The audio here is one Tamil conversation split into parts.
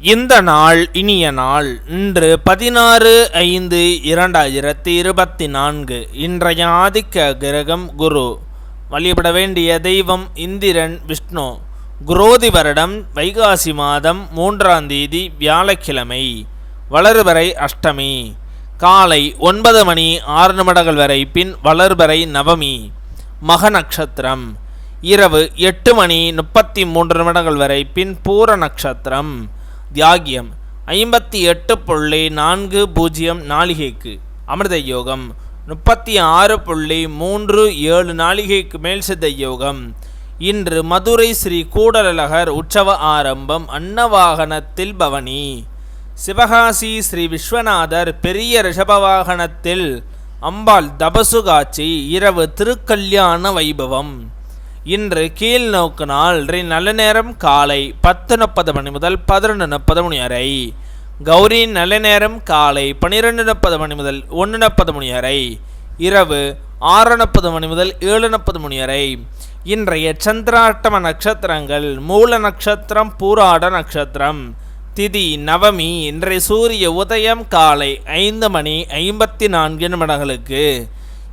இந்த நாள் இனிய நாள் இன்று பதினாறு ஐந்து இரண்டாயிரத்தி இருபத்தி நான்கு. இன்றைய ஆதிக்க கிரகம் குரு. வழிபட வேண்டிய தெய்வம் இந்திரன் விஷ்ணு. குரோதி வருடம் வைகாசி மாதம் மூன்றாம் தேதி வியாழக்கிழமை வளர்வரை அஷ்டமி. காலை ஒன்பது மணி ஆறு நிமிடங்கள் வரை பின் வளர்வரை நவமி. மக நட்சத்திரம் இரவு எட்டு மணி முப்பத்தி மூன்று நிமிடங்கள் வரை பின் பூர நட்சத்திரம் தியாகியம். ஐம்பத்தி எட்டு புள்ளி நான்கு பூஜ்ஜியம் நாளிகைக்கு. அமிர்த யோகம் முப்பத்தி ஆறு புள்ளி மூன்று ஏழு நாளிகைக்கு மேல் சித்த யோகம் இன்று மதுரை ஸ்ரீ கூடலழகர் உற்சவ ஆரம்பம் அன்னவாகனத்தில் பவனி. சிவகாசி ஸ்ரீ விஸ்வநாதர் பெரிய ரிஷபவாகனத்தில் அம்பாள் தபசு காட்சி இரவு திருக்கல்யாண வைபவம். இன்று கீழ் நோக்கு நாள். நல்ல நேரம் காலை பத்து முப்பது மணி முதல் பதினொன்று முப்பது மணி வரை. கௌரி நல்ல நேரம் காலை பன்னிரெண்டு முப்பது மணி முதல் ஒன்று முப்பது மணி வரை. இரவு ஆறு முப்பது மணி முதல் ஏழு முப்பது மணி வரை. இன்றைய சந்திராட்டம நட்சத்திரங்கள் மூல நட்சத்திரம் பூராட நட்சத்திரம். திதி நவமி இன்றைய சூரிய உதயம் காலை ஐந்து மணி ஐம்பத்தி நான்கு நிமிடங்களுக்கு.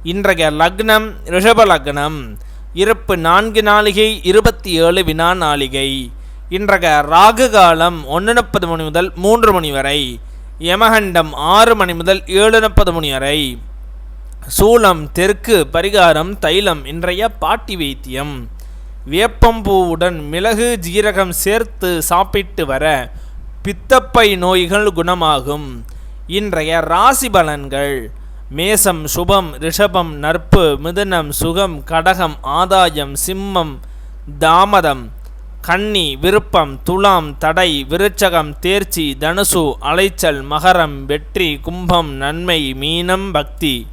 இன்றைய லக்னம் ரிஷப லக்னம். இருப்பு நான்கு நாளிகை இருபத்தி ஏழு வினா நாளிகை. இன்றைய ராகு காலம் ஒன்று முப்பது மணி முதல் மூன்று மணி வரை. யமகண்டம் ஆறு மணி முதல் ஏழு முப்பது மணி வரை. சூளம் தெற்கு பரிகாரம் தைலம் இன்றைய பாட்டி வைத்தியம். வேப்பம்பூவுடன் மிளகு ஜீரகம் சேர்த்து சாப்பிட்டு வர பித்தப்பை நோய்கள் குணமாகும். இன்றைய ராசி பலன்கள். மேசம் சுபம் ரிஷபம் நற்பு மிதுனம் சுகம் கடகம் ஆதாயம் சிம்மம் தாமதம் கன்னி விருப்பம் துலாம் தடை விருச்சகம் தேர்ச்சி தனுசு அலைச்சல் மகரம் வெற்றி கும்பம் நன்மை மீனம் பக்தி.